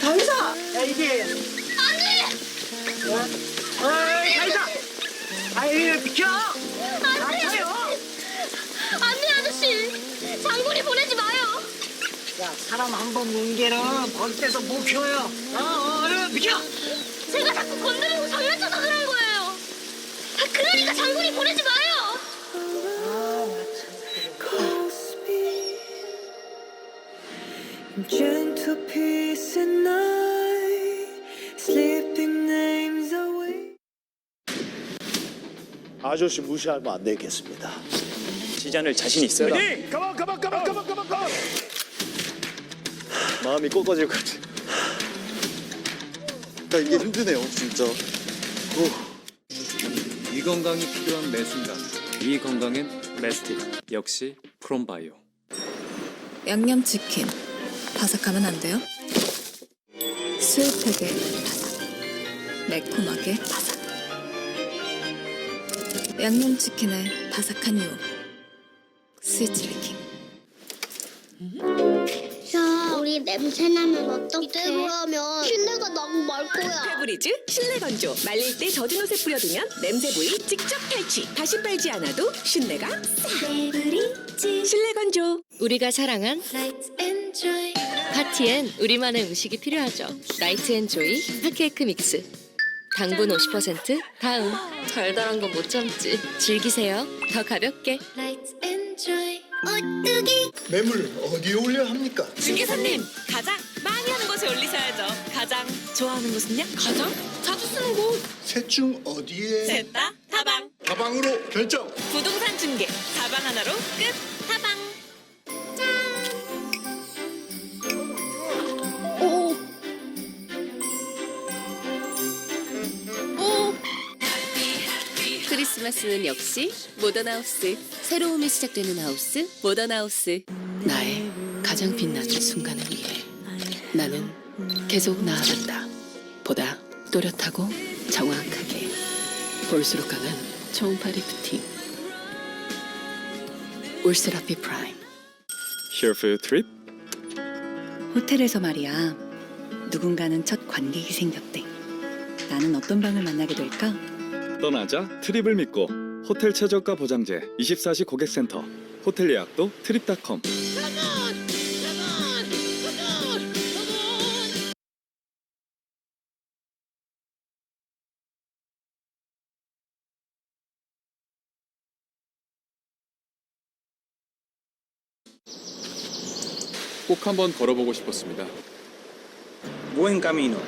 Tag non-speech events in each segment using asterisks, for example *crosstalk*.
강사! 야, 이게. 안 돼! 어? 어이, 강사! 아이, 비켜! 아차요! 안돼 아저씨 장군이 보내지 마요 야, 사람 한 번 뭉개는 벌떼서 못 키워요. 어, 어, 얼른 비켜! 제가 자꾸 건드리고 장난쳐서 그런 거예요 아, 그러니까 장군이 보내지 마요 아저씨 무시하면 안 되겠습니다. 시전을 자신 있어요. 가만 가만 가만 가만 가만 가만. 마음이 꺾어질 것 같아. 나 이게 힘드네요, 진짜. 이 건강이 필요한 매 순간 이 건강엔 메스틱 역시 프롬바이오 양념치킨 바삭하면 안 돼요? 수육팩에 바삭 매콤하게 바삭. 양념치킨의 바삭한 유혹 스위치레킹. 야 우리 냄새 나면 어떡해? 이대로 하면 실내가 너무 말 거야. 페브리즈 실내 건조. 말릴 때 젖은 옷에 뿌려두면 냄새 부위 직접 탈취. 다시 빨지 않아도 신내가 페브리즈. 실내 건조. 우리가 사랑한 파티엔 우리만의 음식이 필요하죠. 라이트 앤 조이 핫케이크 믹스. 당분 50% 다음. 달달한 건 못 참지. 즐기세요. 더 가볍게. 오뚜기 매물 어디에 올려야 합니까? 중개사님 가장 많이 하는 곳에 올리셔야죠 가장 좋아하는 곳은요? 가장 자주 쓰는 곳. 셋 중 어디에? 셋다 다방 가방으로 결정. 부동산 중개 다방 하나로 끝 크리스마스는 역시 모던 하우스. 새로움이 시작되는 하우스 모던 하우스. 나의 가장 빛나는 순간을 위해 나는 계속 나아간다. 보다 또렷하고 정확하게 볼수록 강한 초음파 리프팅. 울스라피 프라임. Here for your trip? 호텔에서 말이야 누군가는 첫 관객이 생겼대 나는 어떤 방을 만나게 될까? 떠나자 트립을 믿고 호텔 최저가 보장제 24시 고객센터 호텔 예약도 트립닷컴 꼭 한번 걸어보고 싶었습니다. Buen camino.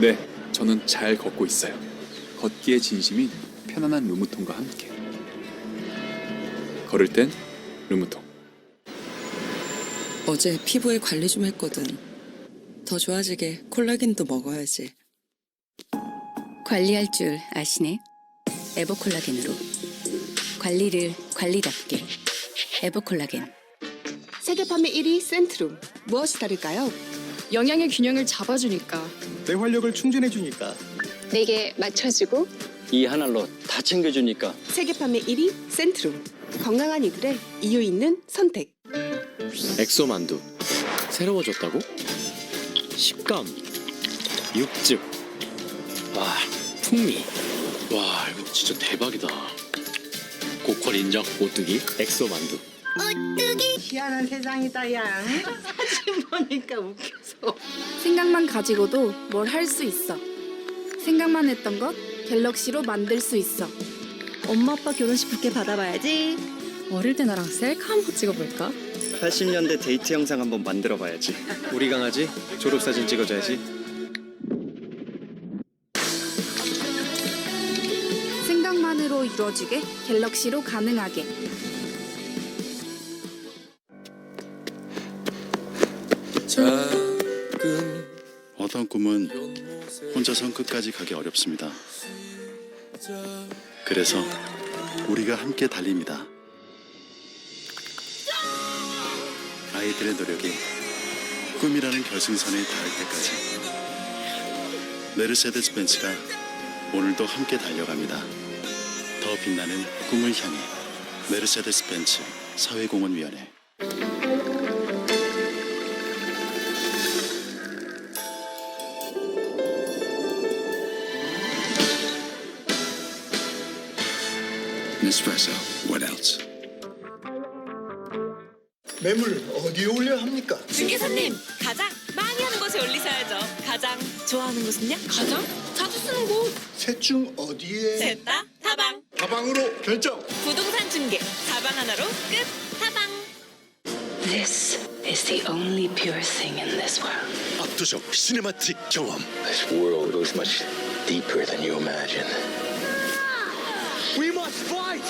네, 저는 잘 걷고 있어요. 걷기의 진심인 편안한 루무통과 함께. 걸을 땐 루무통. 어제 피부에 관리 좀 했거든. 더 좋아지게 콜라겐도 먹어야지. 관리할 줄 아시네 에버콜라겐으로 관리를 관리답게 에버콜라겐 세계 판매 1위 센트룸. 무엇이 다를까요? 영양의 균형을 잡아주니까. 내 활력을 충전해주니까. 내게 맞춰주고 이 하나로 다 챙겨주니까 세계 판매 1위 센트룸. 건강한 이들의 이유 있는 선택. 엑소 만두 새로워졌다고? 식감, 육즙, 와 풍미, 와 이거 진짜 대박이다. 고퀄 인정 오뚜기 엑소 만두. 오뚜기 희한한 세상이다, 야. *laughs* 사진 보니까 웃겨서. 생각만 가지고도 뭘 할 수 있어. 생각만 했던 것 갤럭시로 만들 수 있어. 엄마 아빠 결혼식 부케 받아봐야지 어릴 때 나랑 셀카 한번 찍어볼까? 80년대 데이트 영상 한번 만들어 봐야지. 우리 강아지 졸업 사진 찍어줘야지. 생각만으로 이루어지게 갤럭시로 가능하게. 어떤 꿈은 혼자 선 끝까지 가기 어렵습니다. 그래서 우리가 함께 달립니다. 아이들의 노력이 꿈이라는 결승선에 닿을 때까지 메르세데스 벤츠가 오늘도 함께 달려갑니다. 더 빛나는 꿈을 향해 메르세데스 벤츠 사회공헌위원회 espresso. What else? 매물 어디에 올려야 합니까? 중개사님 가장 많이 하는 곳에 올리셔야죠. 가장 좋아하는 곳은요? 가장 자주 쓰는 곳. 셋 중 어디에? 셋다 다방. 다방으로 결정. 부동산 중개 다방 하나로 끝. 다방. This is the only pure thing in this world. 압도적 시네마틱 경험. This world goes much deeper than you imagine. We must fight.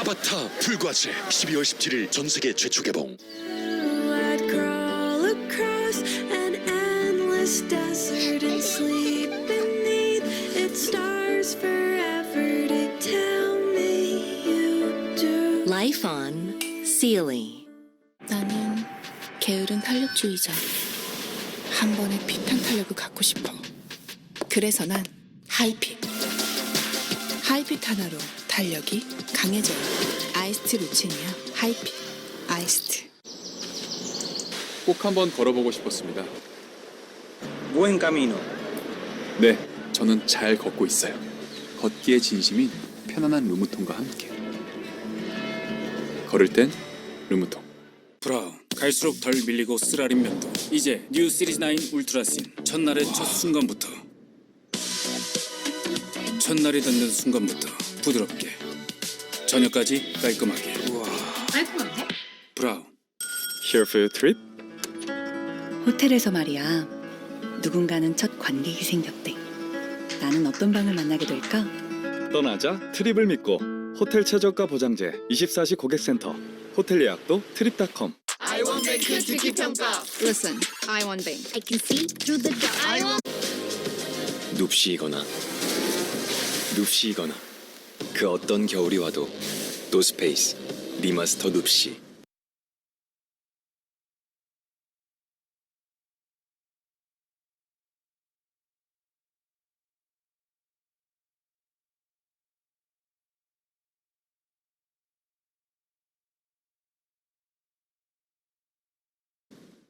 아바타 불과제 12월 17일 전 세계 최초 개봉. I'd crawl across an endless desert and sleep beneath its stars forever to tell me you do. Life on Sealy. 나는 게으른 탄력주의자. 한 번에 핏한 탄력을 갖고 싶어. 그래서 난 하이핏. 하이핏 하나로 탄력이 강해져요. 아이스트 루체니아 하이핏. 아이스트. 꼭 한번 걸어보고 싶었습니다. Buen camino. 네, 저는 잘 걷고 있어요. 걷기에 진심인 편안한 루무통과 함께. 걸을 땐 루무통. 브라운 갈수록 덜 밀리고 쓰라린 면도 이제 뉴 시리즈 9 울트라신 첫날의 첫 순간부터 첫날이 닿는 순간부터 부드럽게 저녁까지 깔끔하게 깔끔한데? 브라운 Here for your trip? 호텔에서 말이야. 누군가는 첫 관객이 생겼대. 나는 어떤 방을 만나게 될까? 떠나자 트립을 믿고 호텔 최저가 보장제 24시 고객센터 호텔 예약도 트립닷컴 Listen, I want bank. I can see through the dark. I want 눕시이거나 눕시이거나 그 어떤 겨울이 와도 노스페이스 리마스터 눕시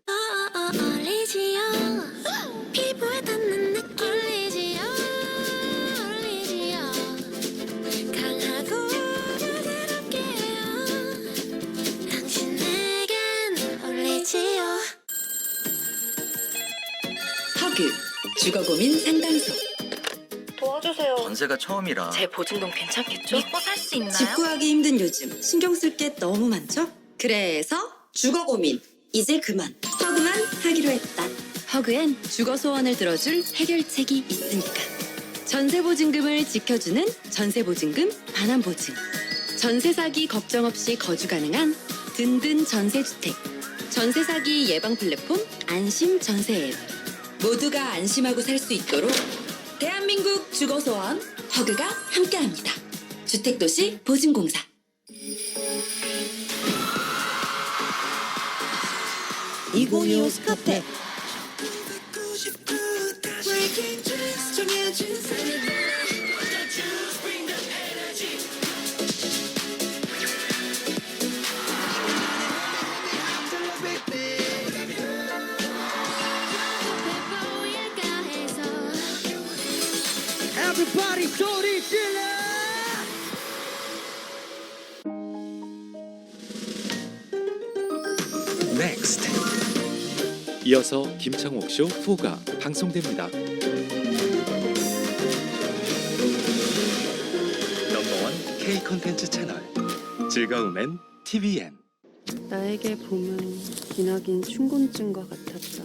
얼리지요. 피부 주거 고민 상담소. 도와주세요. 전세가 처음이라 제 보증금 괜찮겠죠? 믿고 살 수 있나요? 집 구하기 힘든 요즘 신경 쓸 게 너무 많죠? 그래서 주거 고민 이제 그만 허그만 하기로 했다. 허그엔 주거 소원을 들어줄 해결책이 있으니까. 전세 보증금을 지켜주는 전세 보증금 반환 보증. 전세 사기 걱정 없이 거주 가능한 든든 전세 주택. 전세 사기 예방 플랫폼 안심 전세 앱. 모두가 안심하고 살 수 있도록 대한민국 주거 소원 허그가 함께합니다. 주택도시 보증공사. 이고이오 스카페 Everybody 소리 질러 넥스트 이어서 김창옥 쇼 4가 방송됩니다. 넘버원 K 콘텐츠 채널 즐거움엔 TVN 나에게 봄은 기나긴 춘곤증과 같았다.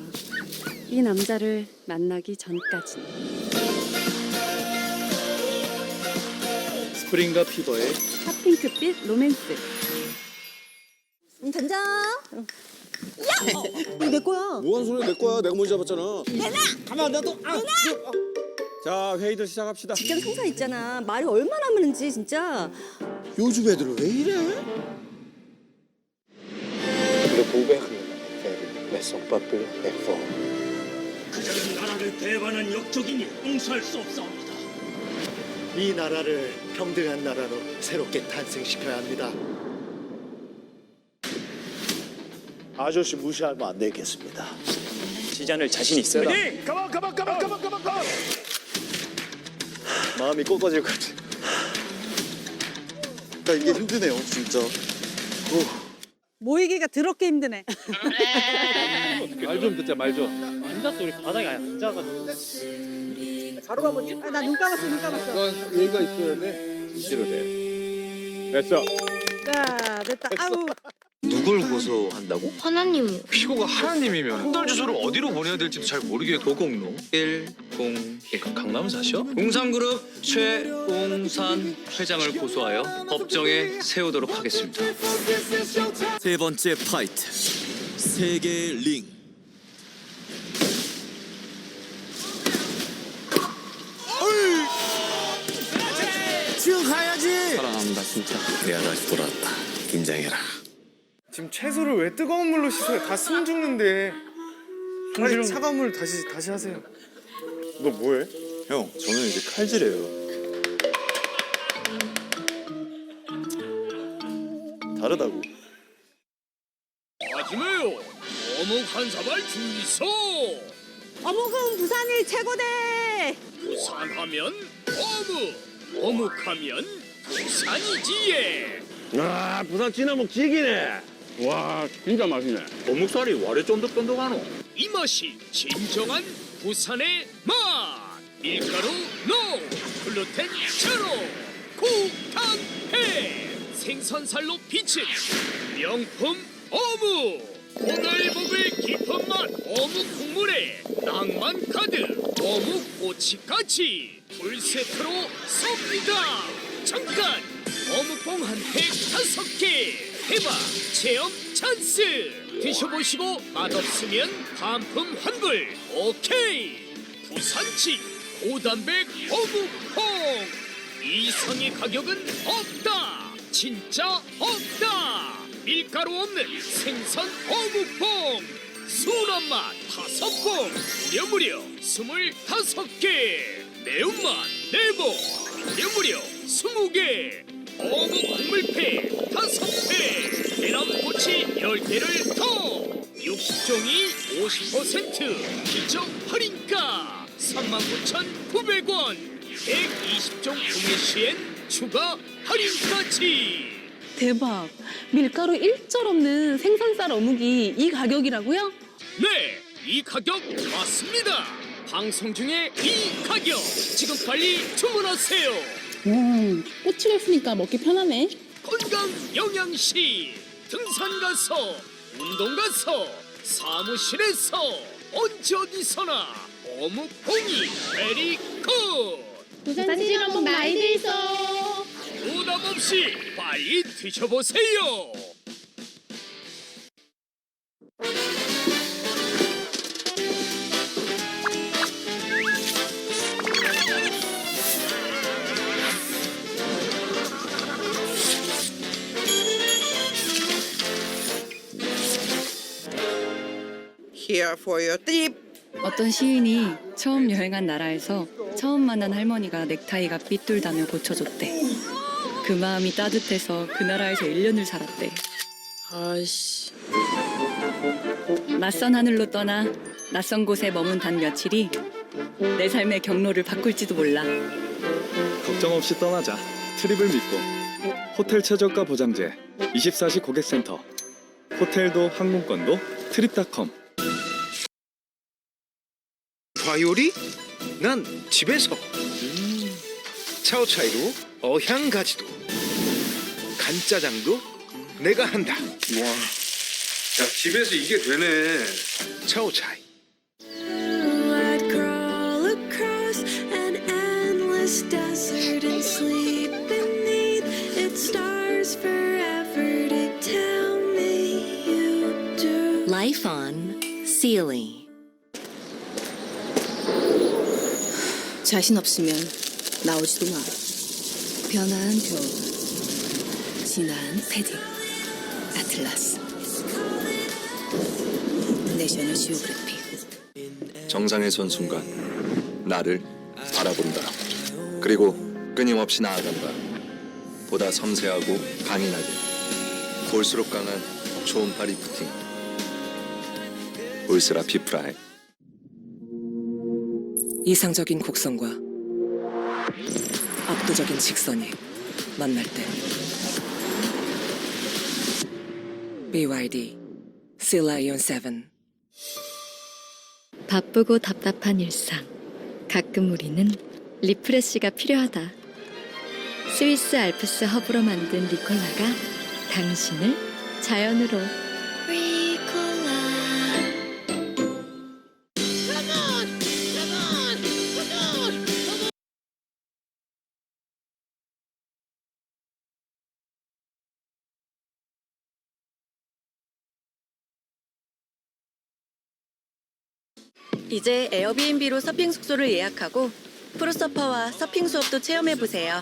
이 남자를 만나기 전까지. 스프링과 피버의 핫핑크빛 로맨스. 던져. 내 거야. 뭐하는 소리야 내 거야. 내가 먼저 잡았잖아. 내놔! 가만 놔둬 아, 자 회의들 시작합시다. 직장 상사 있잖아. 말이 얼마나 많은지 진짜. 요즘 애들은 왜 이래? 그자는 나라를 대반한 역적이니 용서할 수 없사옵니다 이 나라를 평등한 나라로 새롭게 탄생시켜야 합니다. 아저씨 무시하면 안 되겠습니다. 지잔을 자신 있어요? 가만 가만 가만 가만 가만 가만. 마음이 꺾어질 것 같아. 나 이게 힘드네요, 진짜. 모이기가 더럽게 힘드네. 말 좀 듣자 말 좀. 앉았어, 우리 바닥에 앉아가지고. 바로 가보지. 아, 나눈 감았어, 눈 감았어. 얘가 있어야 돼. 이대로 돼. 됐어. 자, 됐다. 아우. 누굴 고소한다고? 하나님 피고가 하나님이면 한달 주소를 어디로 보내야 될지도 잘 모르게 도공로 101 강남 사셔? 웅산그룹 최웅산 회장을 고소하여 법정에 세우도록 하겠습니다. 세 번째 파이트 세계 링 지금 가야지. 사랑합니다 진짜. 내가 다시 돌아왔다. 긴장해라. 지금 채소를 왜 뜨거운 물로 씻어요? 다 숨 죽는데. 빨리 차가운 물 다시 다시 하세요. 너 뭐해? 형, 저는 이제 칼질해요. 다르다고. 마지막요. 어묵 한 사발 주이소. 어묵은 부산이 최고대. 부산하면 어묵, 어묵하면 부산이지예. 아 부산 진어묵 지기네. 와 진짜 맛있네. 어묵살이 와래 쫀득쫀득하노. 이 맛이 진정한 부산의 맛. 밀가루 노, 글루텐 제로, 고당해. 생선살로 비친 명품 어묵. 오글오글 깊은 맛 어묵 국물에 낭만 가득 어묵 꼬치까지 풀세트로 쏩니다. 잠깐! 어묵봉 한팩 다섯 개. 대박 체험 찬스. 드셔보시고 맛없으면 반품 환불. 오케이! 부산식 고단백 어묵봉 이상의 가격은 없다. 진짜 없다 밀가루 없는 생선 어묵봉 순한 맛 다섯 봉 무려 무려 스물다섯 개 매운맛 네봉 무려 무려 스무 개 어묵 국물패 다섯 회 계란꼬치 열 개를 더 60종이 50% 기적 할인가 39,900원 120종 구매 시엔 추가 할인까지 대박. 밀가루 1절 없는 생선살 어묵이 이 가격이라고요? 네, 이 가격 맞습니다. 방송 중에 이 가격 지금 빨리 주문하세요. 음, 꼬치가 있으니까 먹기 편하네. 건강 영양시 등산 가서 운동 가서 사무실에서 언제 어디서나 어묵봉이 베리 굿. 부산집 어묵 많이 돼 있어. 부담 없이 빨리 드셔보세요. Here for your trip. 어떤 시인이 처음 여행한 나라에서 처음 만난 할머니가 넥타이가 삐뚤다며 고쳐줬대. 그 마음이 따뜻해서 그 나라에서 1년을 살았대. 아이씨. 낯선 하늘로 떠나 낯선 곳에 머문 단 며칠이 내 삶의 경로를 바꿀지도 몰라. 걱정 없이 떠나자. 트립을 믿고 호텔 최저가 보장제 24시 고객센터 호텔도 항공권도 트립닷컴 과요리? 난 집에서. 음. 차오차이로 어향가지도. 간짜장도 내가 한다. 와. 야 집에서 이게 되네. 차오차이. I'd crawl across an endless desert and sleep beneath its stars forever to tell me you do. Life on Sealy. 자신 없으면 나오지도 마. 변화한 표. 진한 패딩. 아틀라스. 내셔널 지오그래피. 정상에 선 순간 나를 바라본다. 그리고 끊임없이 나아간다. 보다 섬세하고 강인하게. 볼수록 강한 초음파 리프팅. 울스라 피프라이. 이상적인 곡선과 압도적인 직선이 만날 때 BYD Lion 7 바쁘고 답답한 일상. 가끔 우리는 리프레시가 필요하다. 스위스 알프스 허브로 만든 리콜라가 당신을 자연으로 이제 에어비앤비로 서핑 숙소를 예약하고 프로서퍼와 서핑 수업도 체험해 보세요.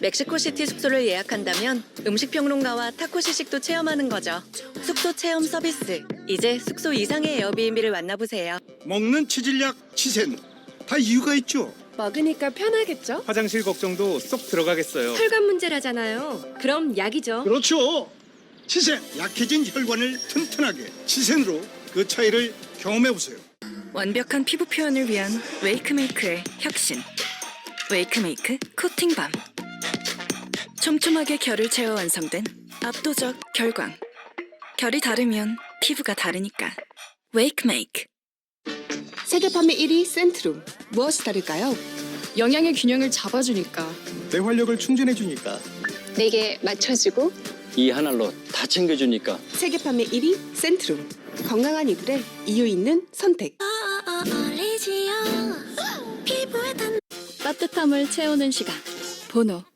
멕시코시티 숙소를 예약한다면 음식 평론가와 타코 시식도 체험하는 거죠. 숙소 체험 서비스. 이제 숙소 이상의 에어비앤비를 만나보세요. 먹는 치질약 치센 다 이유가 있죠. 먹으니까 편하겠죠? 화장실 걱정도 쏙 들어가겠어요. 혈관 문제라잖아요. 그럼 약이죠. 그렇죠. 치센 약해진 혈관을 튼튼하게 치센으로 그 차이를 경험해 보세요. 완벽한 피부 표현을 위한 웨이크메이크의 혁신. 웨이크메이크 코팅밤. 촘촘하게 결을 채워 완성된 압도적 결광. 결이 다르면 피부가 다르니까. 웨이크메이크. 세계 판매 1위 센트룸. 무엇이 다를까요? 영양의 균형을 잡아주니까. 내 활력을 충전해 주니까. 내게 맞춰주고 이 하나로 다 챙겨주니까 세계 판매 1위 센트룸. 건강한 이불에 이유 있는 선택. 따뜻함을 채우는 시간. 보노.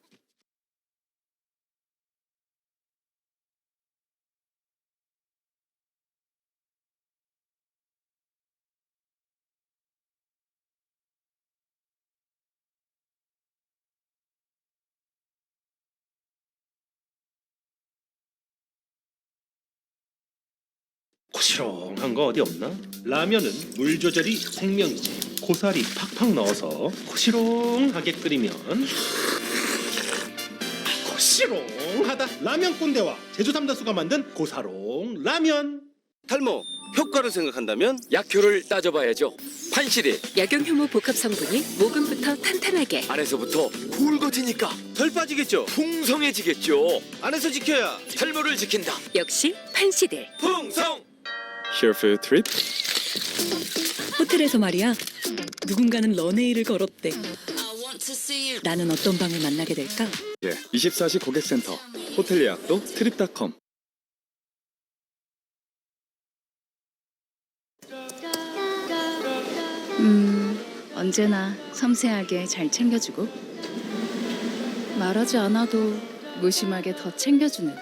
고시렁한 거 어디 없나? 라면은 물 조절이 생명이지. 고사리 팍팍 넣어서 고시렁하게 끓이면 고시렁하다. 라면 꼰대와 제주 삼다수가 만든 고사롱 라면. 탈모 효과를 생각한다면 약효를 따져봐야죠 판시리 약용 효모 복합 성분이 모근부터 탄탄하게. 안에서부터 굵어지니까 덜 빠지겠죠 풍성해지겠죠 안에서 지켜야 탈모를 지킨다 역시 판시들. 풍성 셰프 트립 호텔에서 말이야. 누군가는 런웨이를 걸었대. 나는 어떤 방을 만나게 될까? 예, 24시 고객센터 호텔 예약도 트립닷컴 음, 언제나 섬세하게 잘 챙겨주고 말하지 않아도 무심하게 더 챙겨주는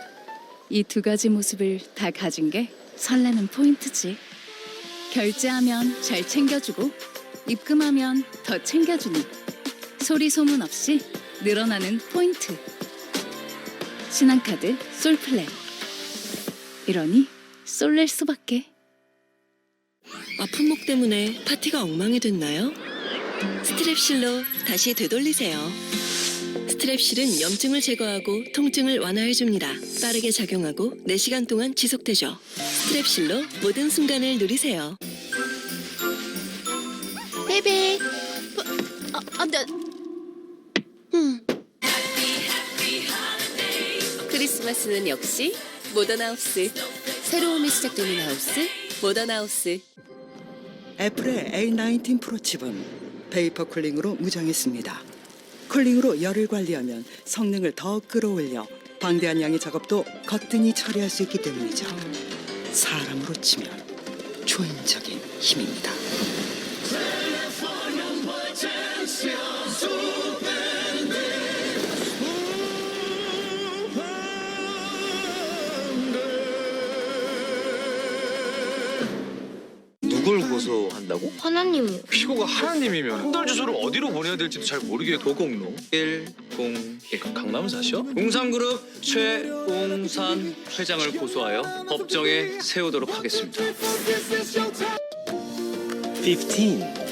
이 두 가지 모습을 다 가진 게 설레는 포인트지. 결제하면 잘 챙겨주고 입금하면 더 챙겨주는 소리 소문 없이 늘어나는 포인트. 신한카드 솔플랜. 이러니 쏠릴 수밖에. 아픈 목 때문에 파티가 엉망이 됐나요? 스트랩실로 다시 되돌리세요. 스트랩실은 염증을 제거하고 통증을 완화해줍니다. 빠르게 작용하고 4시간 동안 지속되죠. 스트랩실로 모든 순간을 누리세요. 베베. 어, 안 돼. 음. 크리스마스는 역시 모던 하우스. 새로움이 시작되는 하우스, 모던 하우스. 애플의 A19 프로 칩은 베이퍼 쿨링으로 무장했습니다. 쿨링으로 열을 관리하면 성능을 더 끌어올려 방대한 양의 작업도 거뜬히 처리할 수 있기 때문이죠. 사람으로 치면 초인적인 힘입니다. 누굴 고소한다고? 하나님. 피고가 하나님이면 흔들 주소를 어디로 보내야 될지도 잘 모르게 도곡로 101 강남 사셔? 웅산그룹 최웅산 회장을 고소하여 법정에 세우도록 하겠습니다. 15